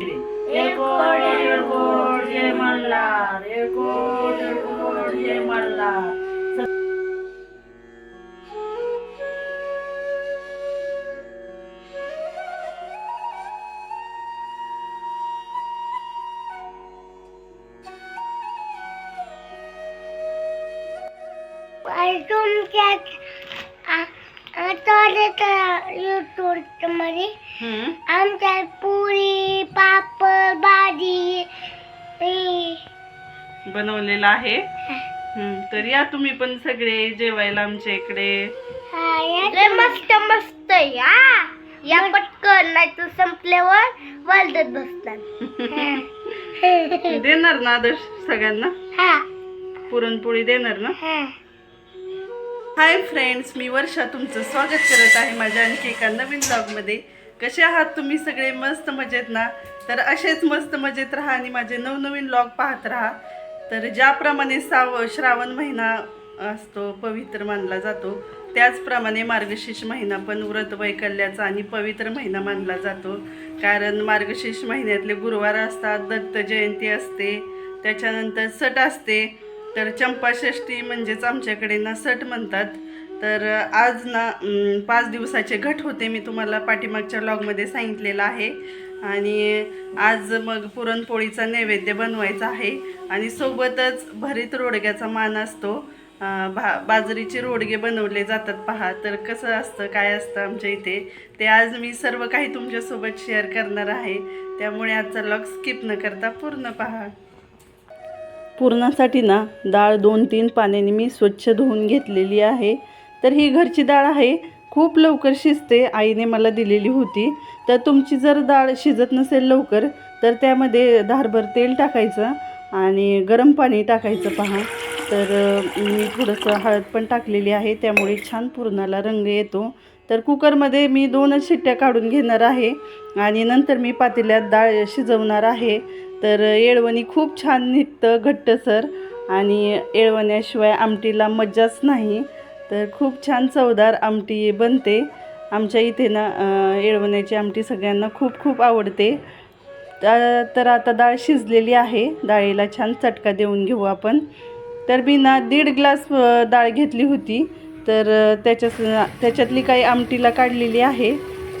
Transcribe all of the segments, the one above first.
Echoed एकोड जय मल्हार एकोड एकोड जय मल्हार युट्यूबमध्ये हम्म. आमच्यात पुरी पापड भाजी बनवलेला आहे. हम्म, तर या तुम्ही पण सगळे जेवायला आमच्या इकडे. हा, मस्त मस्त या या पटकन नाही तर संपल्यावर वलदत बसतात. देणार ना आदर्श सगळ्यांना? हा. पुरणपोळी देणार ना? हा. हाय फ्रेंड्स मी वर्षा तुमचं स्वागत करत आहे माझ्या आणखी एका नवीन ब्लॉगमध्ये कसे आहात तुम्ही सगळे? मस्त मजेत ना? तर असेच मस्त मजेत राहा आणि माझे नवनवीन ब्लॉग पाहत राहा. तर ज्याप्रमाणे साव श्रावण महिना असतो पवित्र मानला जातो त्याचप्रमाणे मार्गशीर्ष महिना पण व्रत वैकल्याचा आणि पवित्र महिना मानला जातो. कारण मार्गशीर्ष महिन्यातले गुरुवार असतात दत्त जयंती असते त्याच्यानंतर सट असते तर चंपाषष्ठी म्हणजेच आमच्याकडे ना सट म्हणतात. तर आज ना पाच दिवसाचे घट होते मी तुम्हाला पाठीमागच्या ब्लॉगमध्ये सांगितलेलं आहे. आणि आज मग पुरणपोळीचा नैवेद्य बनवायचा आहे. आणि सोबतच भरीत रोडग्याचा मान असतो. भा बाजरीचे रोडगे बनवले जातात पहा. तर कसं असतं काय असतं आमच्या इथे ते आज मी सर्व काही तुमच्यासोबत शेअर करणार आहे. त्यामुळे आजचा ब्लॉग स्किप न करता पूर्ण पहा. पुरणासाठी ना डाळ दोन तीन पाण्याने मी स्वच्छ धुवून घेतलेली आहे. तर ही घरची डाळ आहे. खूप लवकर शिजते आईने मला दिलेली होती. तर तुमची जर डाळ शिजत नसेल लवकर तर त्यामध्ये धारभर तेल टाकायचं आणि गरम पाणी टाकायचं पहा. तर मी थोडंसं हळद पण टाकलेली आहे त्यामुळे छान पुरणाला रंग येतो. तर कुकरमध्ये मी दोनच शिट्ट्या काढून घेणार आहे आणि नंतर मी पातेल्यात डाळ शिजवणार आहे. तर येळवणी खूप छान निघतं घट्टसर आणि येळवण्याशिवाय आमटीला मज्जाच नाही. तर खूप छान चवदार आमटी बनते. आमच्या इथे ना येळवण्याची आमटी सगळ्यांना खूप खूप आवडते. तर आता डाळ शिजलेली आहे. डाळीला छान चटका देऊन घेऊ आपण. तर मी ना दीड ग्लास डाळ घेतली होती. तर त्याच्या त्याच्यातली काही आमटीला काढलेली आहे.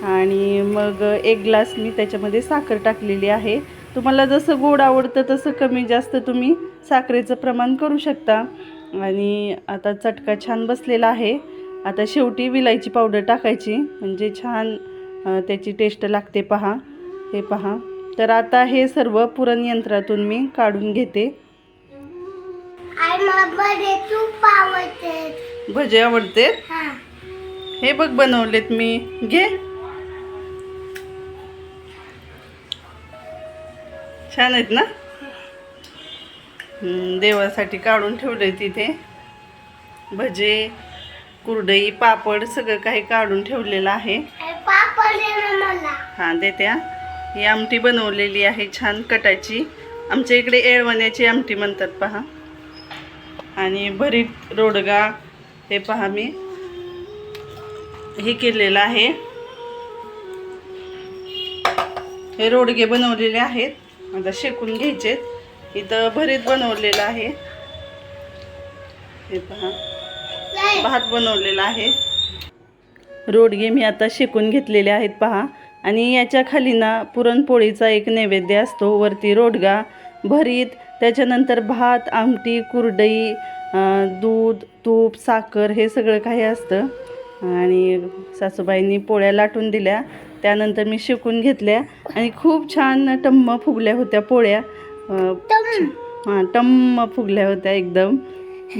आणि मग एक ग्लास मी त्याच्यामध्ये साखर टाकलेली आहे. तुम्हाला जसं गोड आवडतं तसं कमी जास्त तुम्ही साखरेचं प्रमाण करू शकता. आणि आता चटका छान बसलेला आहे. आता शेवटी विलायची पावडर टाकायची. म्हणजे छान त्याची टेस्ट लागते पहा. हे पहा. तर आता हे सर्व पुरण यंत्रातून मी काढून घेते. भजे आवडते हे बघ बनवलेत मी. घे. छान आहेत ना? देवासाठी काढून ठेवले तिथे. भजे कुरडई पापड सगळं काही काढून ठेवलेलं आहे. हां देत्या ही आमटी बनवलेली आहे छान कटाची. आमच्या इकडे येळवण्याची आमटी म्हणतात पहा. आणि भरीत रोडगा हे पहा मी. हे केलेलं आहे. हे रोडगे बनवलेले आहेत. आता शेकून घ्यायचेत. इथं भरीत बनवलेलं आहे. हे पहा. भात बनवलेला आहे. रोडगे मी आता शेकून घेतलेले आहेत पहा. आणि याच्या खाली ना पुरणपोळीचा एक नैवेद्य असतो. वरती रोडगा भरीत त्याच्यानंतर भात आमटी कुरडई दूध तूप साखर हे सगळं काही असतं. आणि सासूबाईंनी पोळ्या लाटून दिल्या. त्यानंतर मी शेकून घेतल्या आणि खूप छान टम्म फुगल्या होत्या पोळ्या. हां टम्म फुगल्या होत्या एकदम.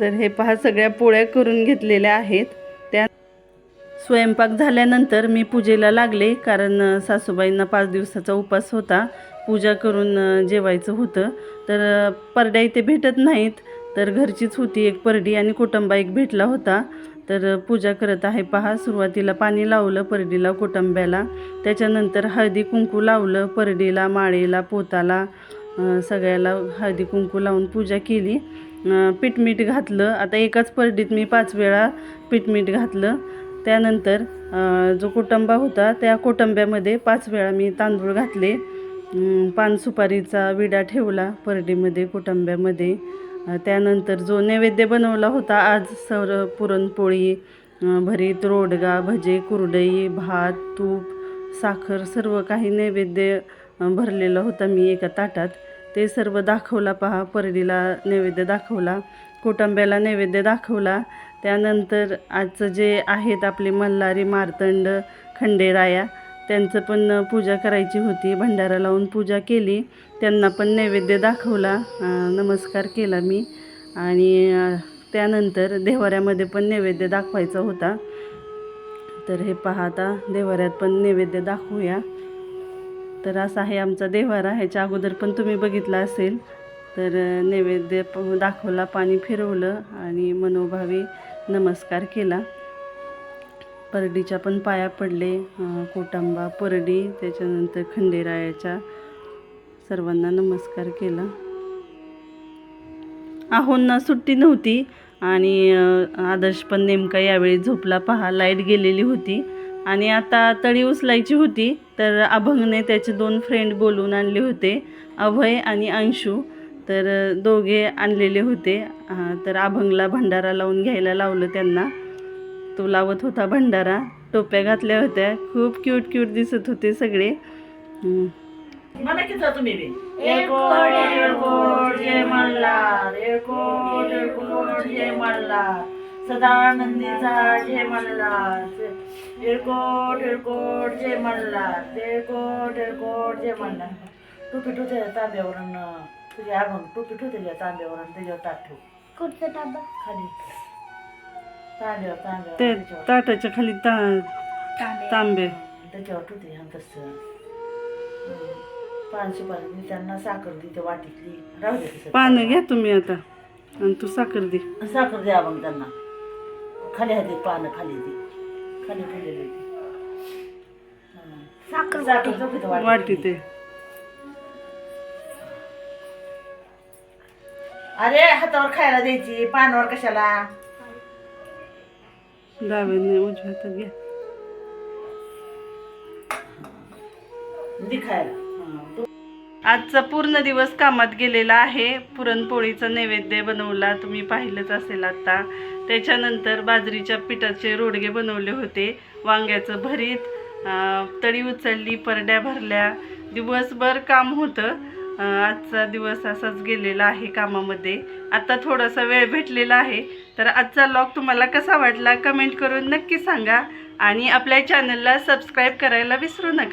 तर हे पहा सगळ्या पोळ्या करून घेतलेल्या आहेत. त्या स्वयंपाक झाल्यानंतर मी पूजेला लागले कारण सासूबाईंना पाच दिवसाचा उपास होता. पूजा करून जेवायचं होतं. तर परड्या इथे भेटत नाहीत. तर घरचीच होती एक परडी आणि कुटुंबा एक भेटला होता. तर पूजा करत आहे. पहा सुरुवातीला पाणी लावलं परडीला कोटंब्याला. त्याच्यानंतर हळदी कुंकू लावलं परडीला माळेला पोताला. सगळ्याला हळदी कुंकू लावून पूजा केली. अ, पीठमीठ घातलं. आता एकाच परडीत मी पाच वेळा पीठमीठ घातलं. त्यानंतर जो कोटंबा होता त्या कोटंब्यामध्ये पाच वेळा मी तांदूळ घातले. पान सुपारीचा विडा ठेवला परडीमध्ये कोटंब्यामध्ये. त्यानंतर जो नैवेद्य बनवला होता आज सर पुरणपोळी भरीत रोडगा भजे कुरडई भात तूप साखर सर्व काही नैवेद्य भरलेला होता मी एका ताटात. ते सर्व दाखवला पहा परडीला नैवेद्य दाखवला कोटंब्याला नैवेद्य दाखवला. त्यानंतर आजचं जे आहेत आपले मल्हारी मार्तंड खंडेराया त्यांचं पण पूजा करायची होती. भंडारा लावून पूजा केली. त्यांना पण नैवेद्य दाखवला. नमस्कार केला मी. आणि त्यानंतर देवाऱ्यामध्ये पण नैवेद्य दाखवायचा होता. तर हे पाहता देवाऱ्यात पण नैवेद्य दाखवूया. तर असा आहे आमचा देवारा ह्याच्या अगोदर पण तुम्ही बघितला असेल. तर नैवेद्य दाखवला पाणी फिरवलं आणि मनोभावी नमस्कार केला. परडीच्या पण पाया पडले कोटांबा परडी त्याच्यानंतर खंडेरायाच्या सर्वांना नमस्कार केला. आहोंना सुट्टी नव्हती आणि आदर्श पण नेमका यावेळी झोपला पहा लाइट गेलेली होती आणि आता तळी उचलायची होती तर अभंगने त्याचे दोन फ्रेंड बोलून आणले होते अभय आणि अंशू. तर दोघे आणलेले होते तर अभंगला भंडारा लावून घ्यायला लावलं त्यांना. तो लावत होता भंडारा. टोप्या घातल्या होत्या. खूप क्यूट क्यूट दिसत होते सगळे. मला किती तुम्ही बी? एळकोट, एळकोट जय मल्हार. एळकोट एळकोट जय मल्हार. सदानंदीचा जय मल्हार. एळकोट एळकोट जय मल्हार. एळकोट एळकोट जय मल्हार. टोपी ठेवते तांब्यावरून. तुझ्या अभंग टोपी ठेवते तांब्यावरून. त्याच्यावर ताट ठेव. कुठचं डबा खाली. ते ताटाच्या खाली ता तांबे. त्याच्यावर ह्या तसं. पान सुपारी मी त्यांना साखर वाटीतली. राहू दे तसं. पानं घ्या तुम्ही आता. आणि तू साखर दे. साखर द्या मग त्यांना. खाली आहे ते पानं खाली ते. खाली हं. साखर साखर वाटीत वाटी. ते अरे हातावर खायला द्यायची. पानावर कशाला? डाव्याने उजव्या हातात घ्या दे खायला हं. तू- आजचा पूर्ण दिवस कामात गेलेला आहे. पुरणपोळीचा नैवेद्य बनवला. तुम्ही पाहिलंच असेल आता. त्याच्यानंतर बाजरीच्या पिठाचे रोडगे बनवले होते. वांग्याचं भरीत अं, तळी उचलली परड्या भरल्या. दिवसभर काम होतं. आजचा दिवस असाच गेलेला आहे कामामध्ये. आता थोडासा वेळ भेटलेला आहे. तर आजचा लॉग तुम्हाला कसा वाटला कमेंट करून नक्की सांगा. आणि आपल्या चॅनलला सबस्क्राईब करायला विसरू नका.